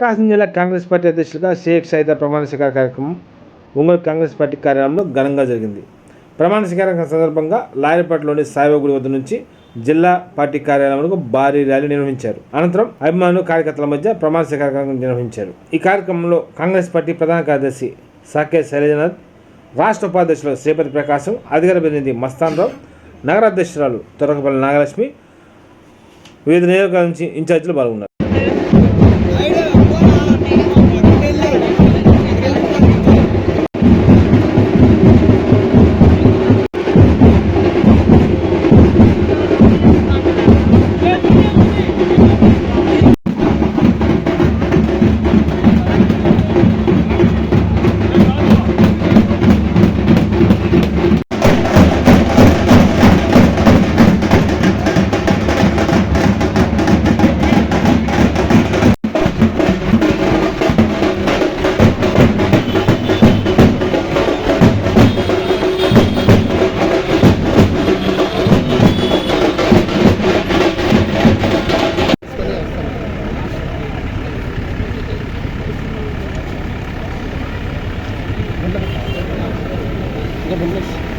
ప్రకాశం జిల్లా కాంగ్రెస్ పార్టీ అధ్యక్షులుగా షేక్ సైదా ప్రమాణ స్వీకార కార్యక్రమం ఒంగోలు కాంగ్రెస్ పార్టీ కార్యాలయంలో ఘనంగా జరిగింది. ప్రమాణ స్వీకారం సందర్భంగా లాయరపేటలోని సాయిబాగుడి వద్ద నుంచి జిల్లా పార్టీ కార్యాలయంలో భారీ ర్యాలీ నిర్వహించారు. అనంతరం అభిమానులు కార్యకర్తల మధ్య ప్రమాణ స్వీకార కార్యక్రమం నిర్వహించారు. ఈ కార్యక్రమంలో కాంగ్రెస్ పార్టీ ప్రధాన కార్యదర్శి సాకే శైలజనాథ్ రాష్ట్ర ఉపాధ్యక్షులు శ్రీపతి ప్రకాశం అధికార ప్రతినిధి మస్తాన్ రావు నగర అధ్యక్షురాలు తొరకపల్లి నాగలక్ష్మి వివిధ నియోజకవర్గాల నుంచి ఇన్ఛార్జీలు పాల్గొన్నారు. రాహుల్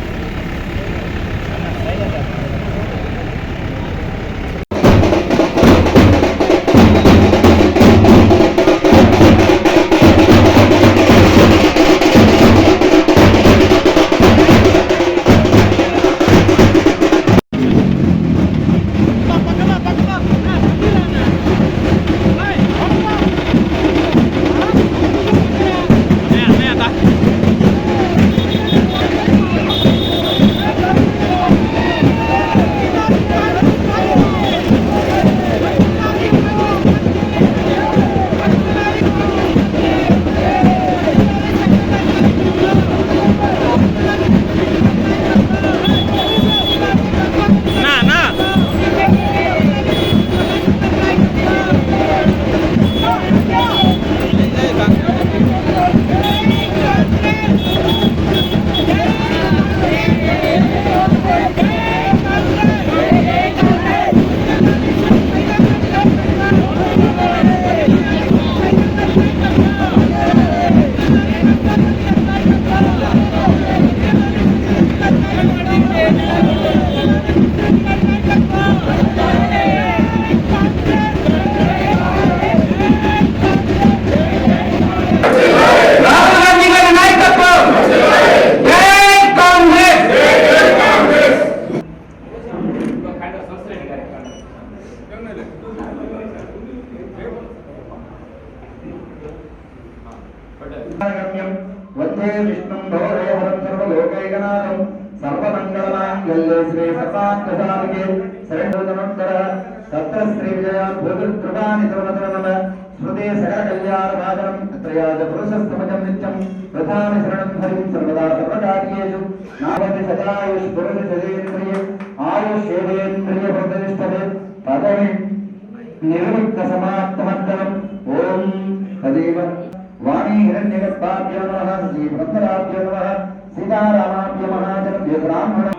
वन्दे विष्णुं गौरवरं सर्वलोकैकनाथं सर्वमङ्गलमाङ्गल्ये श्री सर्वात्मसादिके शरणोदनोत्तर तत्र श्रीविजया भूकृकृपानितोमतर नम स्मृते सकलकल्याणभाजनं त्रयाद पुरुषस्तमजं नित्यं प्रधामि शरणं हरिं सर्वदा सर्वकार्येषु नावति सदायुष् पुरुष शरीन्द्रिये आयुष्येन्द्रिय प्रतिष्ठते पदवि निर्वृत्तसमाप्तमन्तरम् ॐ तदेव वाणी हिरण्य गर्भाभ्य नमः श्री भद्राभ्य नमः सीतारामाभ्य महाजन ब्राह्मण।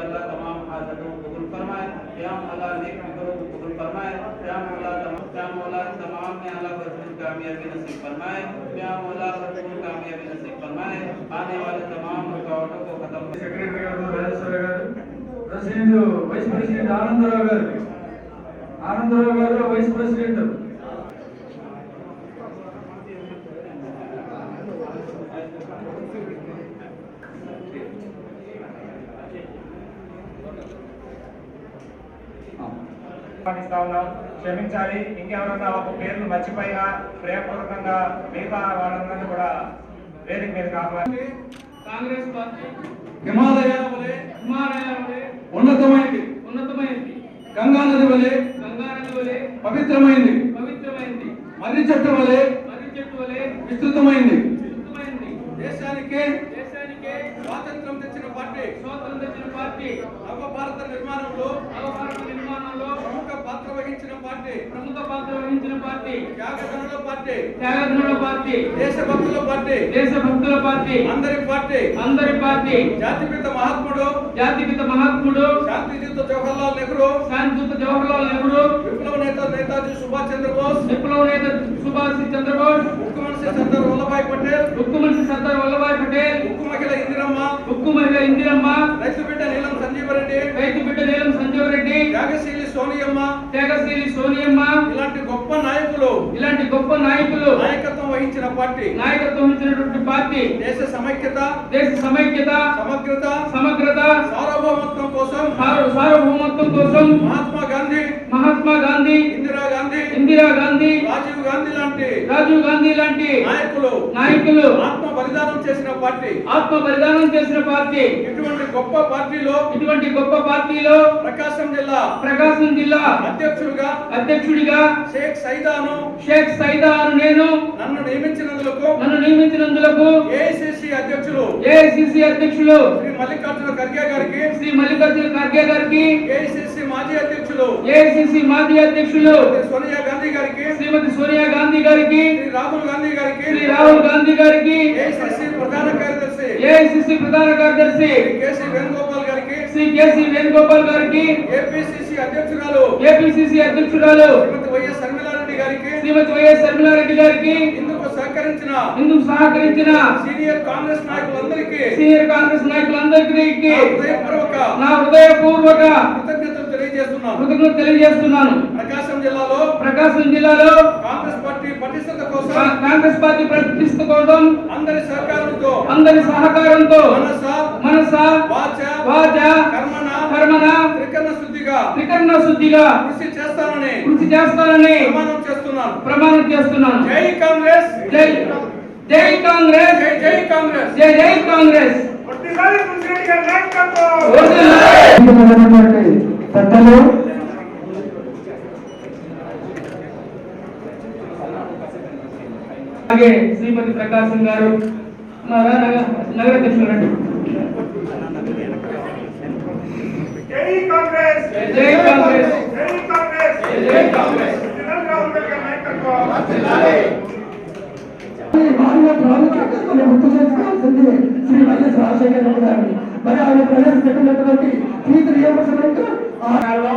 اللہ تمام حاضروں کو قبول فرمائے یا مولا نیک مقروں کو قبول فرمائے یا مولا تمام या मौला नेक फिक्रों को कबूल फरमाए या मौला तमाम या मौला तमाम ने अल्लाह भरपूर कामयाबी नसीब फरमाए या मौला भरपूर कामयाबी नसीब फरमाए आने वाले तमाम रुकावटों को खत्म సెక్రటరీ గారు రాజేశ్వర గారు ప్రెసిడెంట్ వైస్ ప్రెసిడెంట్ ఆనందరావు గారు ఆనందరావు గారు వైస్ ప్రెసిడెంట్ ఆహ్వానిస్తా ఉన్నాం క్షమించాలి. ఇంకెవరన్నా ఒక పేర్లు మర్చిపోయినా ప్రేమపూర్వకంగా మిగతా వాళ్ళందరినీ కూడా వేదిక మీద ఆహ్వాని కాంగ్రెస్ పార్టీ హిమాలయాల వలె హిమాలయాల వలె ఉన్నతమైంది. ఉన్నతమైంది. గంగా నది వలె గంగా నది వలె పవిత్రమైంది. పవిత్రమైంది. మర్రి చెట్టు వలె మర్రి చెట్టు వలె విస్తృతమైంది. విస్తృతమైంది. దేశానికి దేశానికే స్వాతంత్రం తెచ్చిన పార్టీ. స్వాతంత్రం తెచ్చిన పార్టీ. నవ భారత నిర్మాణంలో పాత్ర వహించిన పార్టీ ప్రముఖ పాత్ర వహించిన పార్టీ పార్టీ త్యాగధనుల పార్టీ దేశభక్తుల పార్టీ దేశభక్తుల పార్టీ అందరి పార్టీ అందరి పార్టీ జాతిపిత మహాత్ముడు జాతిపిత మహాత్ముడు శాంతియుత జవహర్లాల్ నెహ్రూ శాంతియుత జవహర్లాల్ నెహ్రూ విప్లవ నేత నేతాజీ సుభాష్ చంద్రబోస్ విప్లవ నేత సుభాష్ చంద్రబోస్ ముఖ్య మనిషి సర్దార్ వల్లభాయ్ పటేల్ ఉక్కు మనిషి సర్దార్ వల్లభాయ్ పటేల్ ఉక్కు మహిళ ఇందిరమ్మ ఉక్కు మహిళ ఇందిరమ్మ రైతు బిడ్డ నీలం సంజీవరెడ్డి రైతు బిడ్డ నీలం సంజీవ్ రెడ్డి త్యాగశీలి సోనియమ్మ త్యాగశీలి సోనియమ్మ ఇలాంటి గొప్ప నాయకులు ఇలాంటి గొప్ప నాయకులు నాయకత్వం వహించిన పార్టీ నాయకత్వం వహించినటువంటి పార్టీ దేశ సమైక్యత దేశ సమైక్యత సమగ్రత సమగ్రత సార్వభౌమత్వం కోసం సార్వ- సార్వభౌమత్వం కోసం మహాత్మా గాంధీ మహాత్మా గాంధీ ఇందిరా గాంధీ ఇందిరా గాంధీ రాజీవ్ గాంధీ లాంటి రాజీవ్ గాంధీ లాంటి నాయకులు నాయకులు ఆత్మ బలిదానం చేసిన పార్టీ. ఆత్మ బలిదానం చేసిన పార్టీ. ఇటువంటి గొప్ప పార్టీలో ఇటువంటి గొప్ప పార్టీలో ప్రకాశం జిల్లా ప్రకాశం జిల్లా అధ్యక్షుడిగా అధ్యక్షుడిగా షేక్ సైదాను షేక్ సైదా అను నేను నన్ను నియమించినందుకు నన్ను నియమించినందుకు ఏఐసిసి అధ్యక్షులు ఏఐసిసి అధ్యక్షులు శ్రీ మల్లికార్జున ఖర్గే గారికి శ్రీ మల్లికార్జున ఖర్గే గారికి ఏఐసిసి మాజీ అధ్యక్షులు ఏఐసిసి మాజీ అధ్యక్షులు సోనియా గాంధీ గారికి శ్రీమతి సోనియా గాంధీ గారికి శ్రీ రాహుల్ గాంధీ గారికి శ్రీ రాహుల్ గాంధీ గారికి ఏఐసిసి ప్రధాన కార్యదర్శి ఏఐసిసి ప్రధాన కార్యదర్శి కేసీ వేణుగోపాల్ శ్రీ కేసీ వేణుగోపాల్ గారికి ఏపీసీసీ అధ్యక్షురాలు ఏపీసీసీ అధ్యక్షురాలు శ్రీమతి వైఎస్ శర్మిలారెడ్డి గారికి శ్రీమతి వైఎస్ శర్మిలారెడ్డి గారికి ఇందుకు సహకరించిన ఇందుకు సహకరించిన సీనియర్ కాంగ్రెస్ నాయకులందరికీ సీనియర్ కాంగ్రెస్ నాయకులందరికీ నా హృదయపూర్వక నా హృదయపూర్వక కృతజ్ఞతలు తెలియజేస్తున్నాను. కృతజ్ఞతలు తెలియజేస్తున్నాను. ప్రకాశం జిల్లాలో ప్రకాశం జిల్లాలో కాంగ్రెస్ పార్టీ పటిష్టత కోసం కాంగ్రెస్ పార్టీ ప్రతిష్ట కోసం అందరి సహకారంతో అందరి సహకారంతో మనస మనస వాచ వాచ కర్మణ కర్మన త్రికరణ శుద్ధిగా త్రికరణ శుద్ధిగా కృషి చేస్తానని కృషి చేస్తానని ప్రమాణం చేస్తున్నాను. ప్రమాణం చేస్తున్నాను. జై కాంగ్రెస్! జై జై కాంగ్రెస్! జై జై కాంగ్రెస్! జై జై కాంగ్రెస్! పెద్దలు అలాగే శ్రీమతి ప్రకాశం గారు నగర అధ్యక్షులు రండి. జై కాంగ్రెస్! జై కాంగ్రెస్! జై కాంగ్రెస్! జై కాంగ్రెస్! జనరల్ రాహుల్ గాంధీ గారి నాయకత్వం మానవ ప్రాముఖ్యతను గుర్తు చేసుకోవాల్సింది. శ్రీ వైఎస్ రాజశేఖర రెడ్డి గారిని మరి ఆయన ప్రవేశపెట్టినటువంటి ఫీజు రియంబర్స్మెంట్ తెలంగాణలో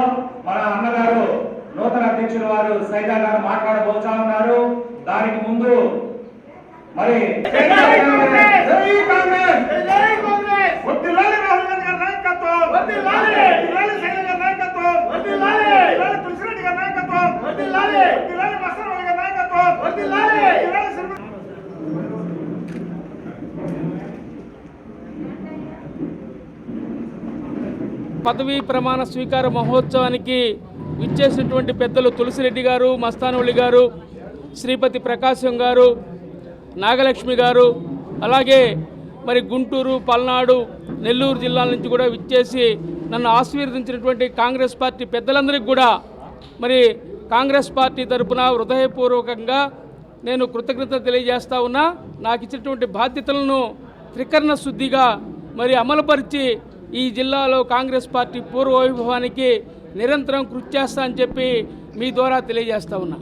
మన అన్నగారు నూతన అధ్యక్షులు వారు సైదా గారు మాట్లాడబోతా ఉన్నారు. దానికి ముందు మరి పదవీ ప్రమాణ స్వీకార మహోత్సవానికి విచ్చేసినటువంటి పెద్దలు తులసిరెడ్డి గారు మస్తానవళి గారు శ్రీపతి ప్రకాశం గారు నాగలక్ష్మి గారు అలాగే మరి గుంటూరు పల్నాడు నెల్లూరు జిల్లాల నుంచి కూడా విచ్చేసి నన్ను ఆశీర్వదించినటువంటి కాంగ్రెస్ పార్టీ పెద్దలందరికీ కూడా మరి కాంగ్రెస్ పార్టీ తరపున హృదయపూర్వకంగా నేను కృతజ్ఞత తెలియజేస్తా ఉన్నా. నాకు ఇచ్చినటువంటి బాధ్యతలను త్రికరణ శుద్ధిగా మరి అమలుపరిచి ఈ జిల్లాలో కాంగ్రెస్ పార్టీ పూర్వ వైభవానికి నిరంతరం కృషి చేస్తా అని చెప్పి మీ ద్వారా తెలియజేస్తా ఉన్నా.